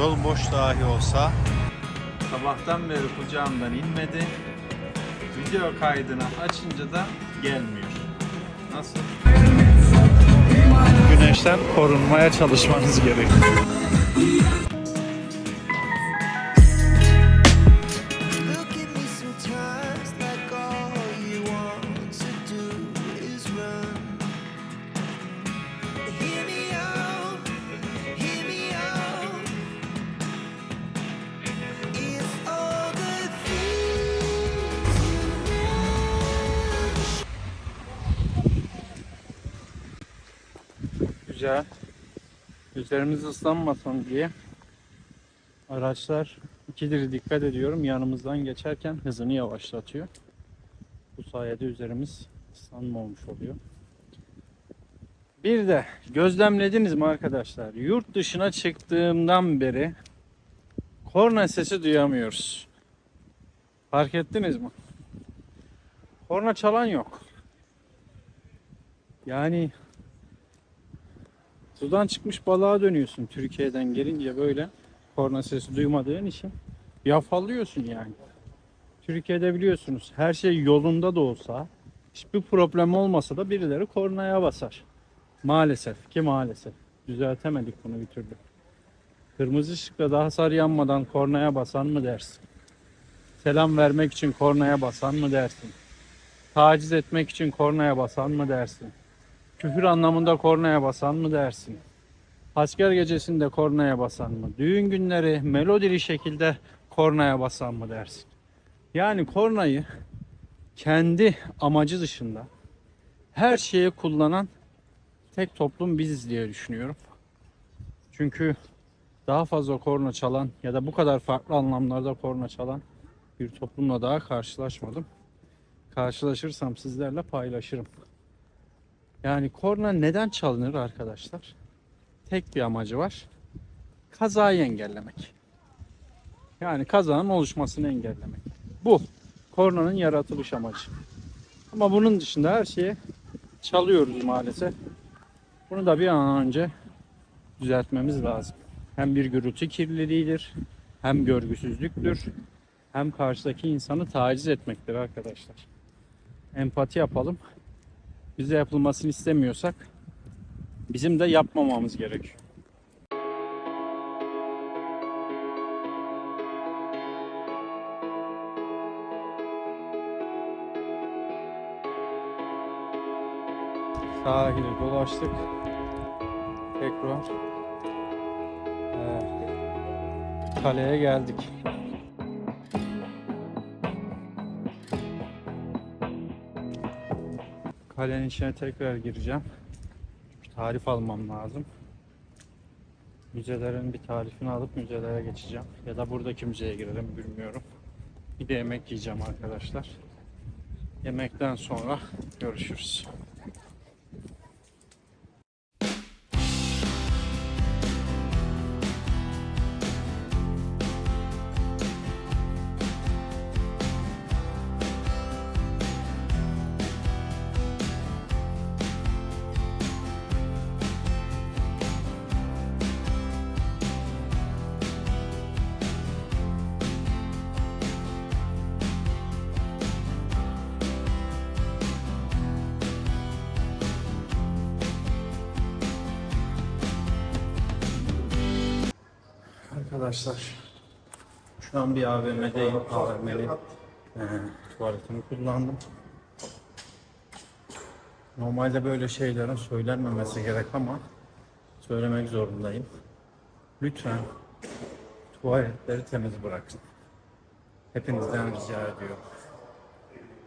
Yol boş dahi olsa Sabahtan beri kucağımdan inmedi. Video kaydını açınca da gelmiyor. Nasıl? Güneşten korunmaya çalışmanız gerekiyor. Üzerimiz ıslanmasın diye araçlar ikidir dikkat ediyorum yanımızdan geçerken hızını yavaşlatıyor. Bu sayede üzerimiz ıslanmamış oluyor. Bir de gözlemlediniz mi arkadaşlar? Yurt dışına çıktığımdan beri korna sesi duyamıyoruz. Fark ettiniz mi? Korna çalan yok. Yani Sudan çıkmış balığa dönüyorsun Türkiye'den gelince böyle korna sesi duymadığın için yafallıyorsun yani. Türkiye'de biliyorsunuz her şey yolunda da olsa hiçbir problem olmasa da birileri kornaya basar. Maalesef ki maalesef. Düzeltemedik bunu bir türlü. Kırmızı ışıkta daha hasar yanmadan kornaya basan mı dersin? Selam vermek için kornaya basan mı dersin? Taciz etmek için kornaya basan mı dersin? Küfür anlamında kornaya basan mı dersin? Asker gecesinde kornaya basan mı? Düğün günleri melodili şekilde kornaya basan mı dersin? Yani kornayı kendi amacı dışında her şeye kullanan tek toplum biziz diye düşünüyorum. Çünkü daha fazla korna çalan ya da bu kadar farklı anlamlarda korna çalan bir toplumla daha karşılaşmadım. Karşılaşırsam sizlerle paylaşırım. Yani korna neden çalınır arkadaşlar? Tek bir amacı var. Kazayı engellemek. Yani kazanın oluşmasını engellemek. Bu kornanın yaratılış amacı. Ama bunun dışında her şeyi çalıyoruz maalesef. Bunu da bir an önce düzeltmemiz lazım. Hem bir gürültü kirliliğidir, hem görgüsüzlüktür, hem karşıdaki insanı taciz etmektir arkadaşlar. Empati yapalım bize yapılmasını istemiyorsak bizim de yapmamamız gerekiyor. Sahili dolaştık. Tekrar eee, kaleye geldik. Kalenin içine tekrar gireceğim. Çünkü tarif almam lazım. Müzelerin bir tarifini alıp müzelere geçeceğim. Ya da buradaki müzeye girelim bilmiyorum. Bir de yemek yiyeceğim arkadaşlar. Yemekten sonra görüşürüz. Arkadaşlar şu an bir AVM'deyim. AVM'li e, tuvaletimi kullandım. Normalde böyle şeylerin söylenmemesi gerek ama söylemek zorundayım. Lütfen tuvaletleri temiz bırakın. Hepinizden rica ediyorum.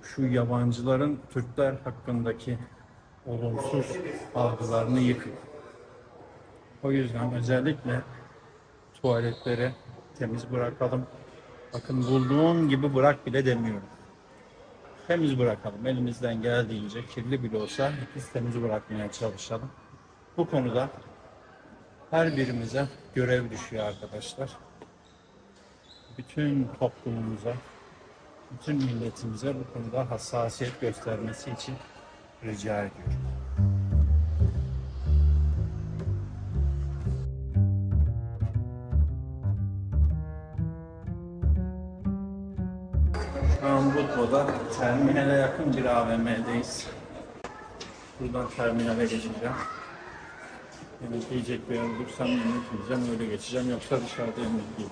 Şu yabancıların Türkler hakkındaki olumsuz algılarını yıkın. O yüzden özellikle tuvaletleri temiz bırakalım. Bakın bulduğun gibi bırak bile demiyorum. Temiz bırakalım. Elimizden geldiğince kirli bile olsa biz temiz bırakmaya çalışalım. Bu konuda her birimize görev düşüyor arkadaşlar. Bütün toplumumuza, bütün milletimize bu konuda hassasiyet göstermesi için rica ediyorum. Murutlu'da terminale yakın bir AVM'deyiz. Buradan terminale geçeceğim. Yemek yiyecek bir yer bulursam yemek yiyeceğim, öyle geçeceğim. Yoksa dışarıda yemek yiyip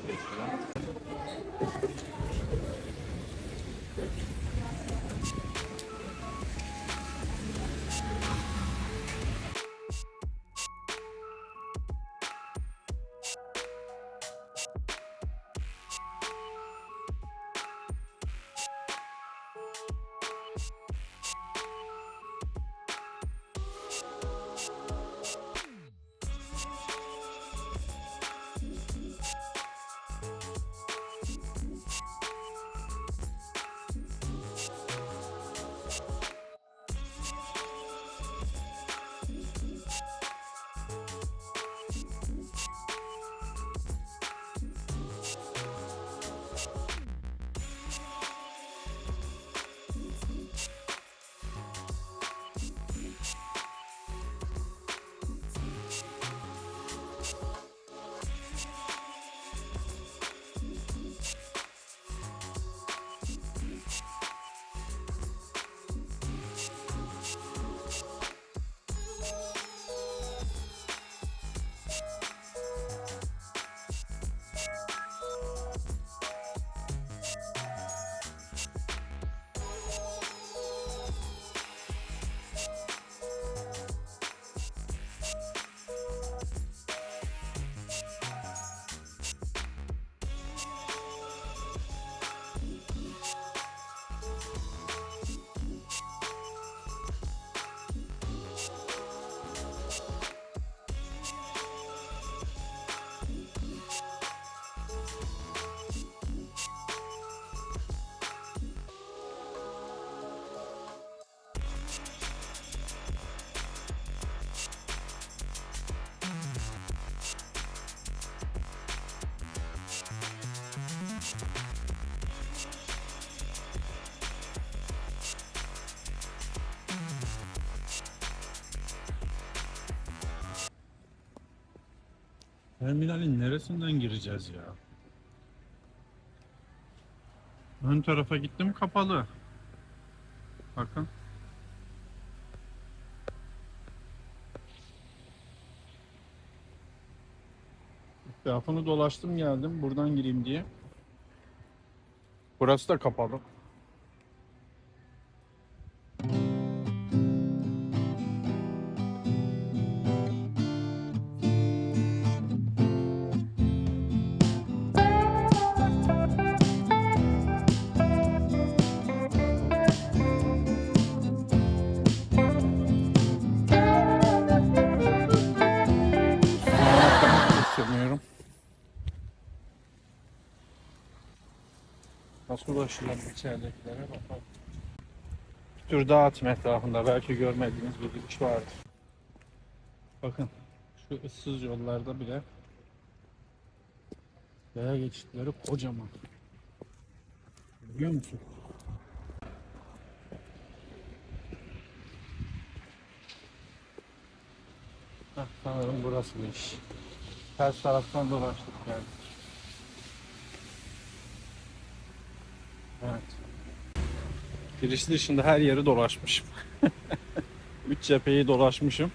Terminalin neresinden gireceğiz ya? Ön tarafa gittim kapalı. Bakın. Etrafını dolaştım geldim buradan gireyim diye. Burası da kapalı. Nasıl ulaşırlar içeridekilere bakalım. Bir tür atım etrafında belki görmediğiniz bir giriş vardır. Bakın şu ıssız yollarda bile yaya geçitleri kocaman. Biliyor musun? Heh, sanırım burasıymış. Ters taraftan dolaştık geldik. Giriş dışında her yeri dolaşmışım. Üç cepheyi dolaşmışım.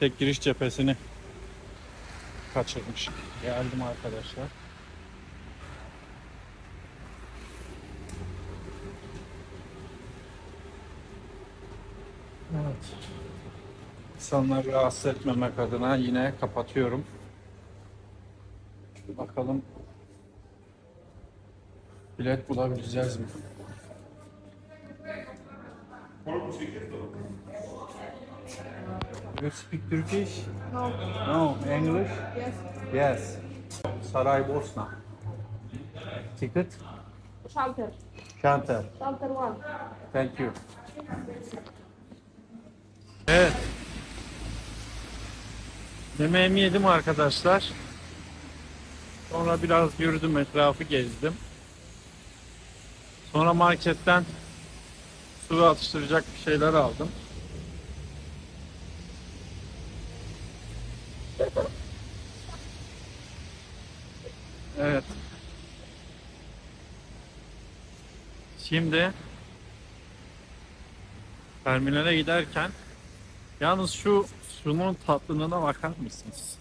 Tek giriş cephesini kaçırmışım. Geldim arkadaşlar. Evet. İnsanları rahatsız etmemek adına yine kapatıyorum. Bakalım bilet bulabileceğiz mi? You speak Turkish? No. No. English? Yes. Yes. Saraybosna. Ticket? Shelter. Shelter. Shelter one. Thank you. Evet. Yemeğimi yedim arkadaşlar. Sonra biraz yürüdüm, etrafı gezdim. Sonra marketten su atıştıracak bir şeyler aldım. Evet. Şimdi terminale giderken yalnız şu sunun tatlılığına bakar mısınız?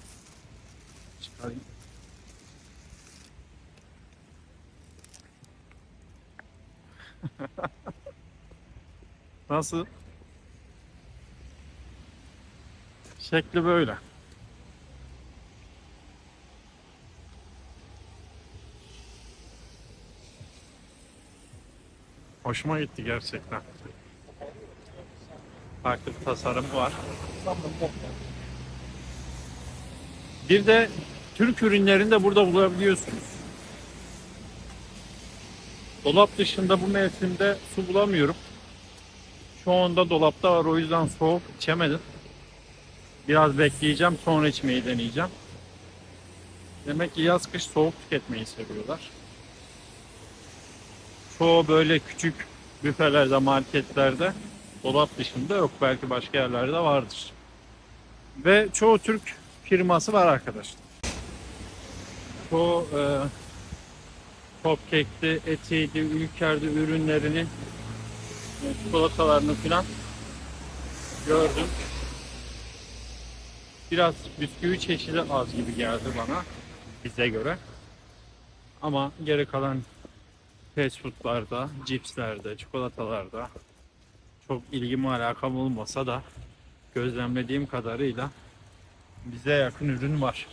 Çıkarayım. Nasıl? Şekli böyle. Hoşuma gitti gerçekten. Farklı bir tasarım var. Bir de Türk ürünlerini de burada bulabiliyorsunuz. Dolap dışında bu mevsimde su bulamıyorum. Şu anda dolapta var o yüzden soğuk içemedim. Biraz bekleyeceğim sonra içmeyi deneyeceğim. Demek ki yaz kış soğuk tüketmeyi seviyorlar. Çoğu böyle küçük büfelerde, marketlerde dolap dışında yok. Belki başka yerlerde vardır. Ve çoğu Türk firması var arkadaşlar. Çoğu e, Cupcake'li, Eti'ydi, Ülker'de ürünlerini, çikolatalarını falan gördüm. Biraz bisküvi çeşidi az gibi geldi bana bize göre. Ama geri kalan fast foodlarda, cipslerde, çikolatalarda çok ilgim alakam olmasa da gözlemlediğim kadarıyla bize yakın ürün var.